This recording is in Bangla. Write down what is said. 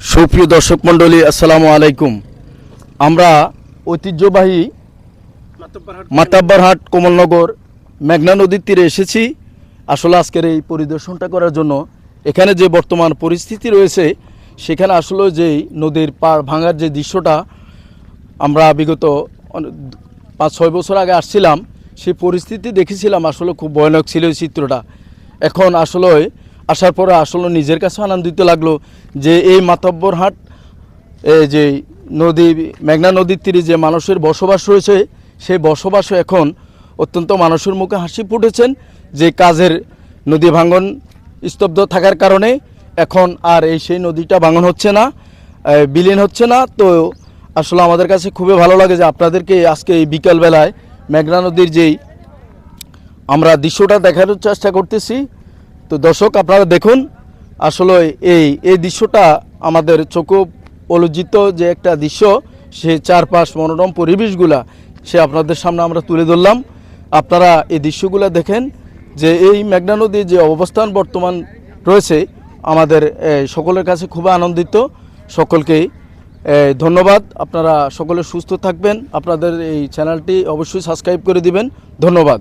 সুপ্রিয় দর্শক মণ্ডলী, আসসালামু আলাইকুম। আমরা ঐতিহ্যবাহী মাতাব্বারহাট কমলনগর মেঘনা নদীর তীরে এসেছি। আসলে আজকের এই পরিদর্শনটা করার জন্য এখানে যে বর্তমান পরিস্থিতি রয়েছে, সেখানে আসলে যেই নদীর পার ভাঙার যে দৃশ্যটা আমরা বিগত পাঁচ, ছয় বছর আগে আসছিলাম, সেই পরিস্থিতি দেখেছিলাম, আসলে খুব ভয়ানক ছিল এই চিত্রটা। এখন আসলে আসার পরে আসলে নিজের কাছে আনন্দিত লাগল যে এই মাতব্বরহাট এই যে নদী, মেঘনা নদীর তীরে যে মানুষের বসবাস রয়েছে, সেই বসবাসও এখন অত্যন্ত মানুষের মুখে হাসি ফুটেছেন যে কাজের নদী ভাঙন স্তব্ধ থাকার কারণে এখন আর এই সেই নদীটা ভাঙন হচ্ছে না বিলীন হচ্ছে না। তো আসলে আমাদের কাছে খুবই ভালো লাগে যে আপনাদেরকে আজকে এই বিকালবেলায় মেঘনা নদীর যেই আমরা দৃশ্যটা দেখানোর চেষ্টা করতেছি তো দর্শক আপনারা দেখুন আসলে এই এই দৃশ্যটা আমাদের চোখ পলজিত যে একটা দৃশ্য সে চারপাশ মনোরম পরিবেশগুলা সে আপনাদের সামনে আমরা তুলে ধরলাম। আপনারা এই দৃশ্যগুলা দেখেন যে এই মেঘনা নদীর যে অবস্থান বর্তমান রয়েছে আমাদের সকলের কাছে খুব আনন্দিত। সকলকে এ, ধন্যবাদ। আপনারা সকলে সুস্থ থাকবেন। আপনাদের এই চ্যানেলটি অবশ্যই সাবস্ক্রাইব করে দিবেন। ধন্যবাদ।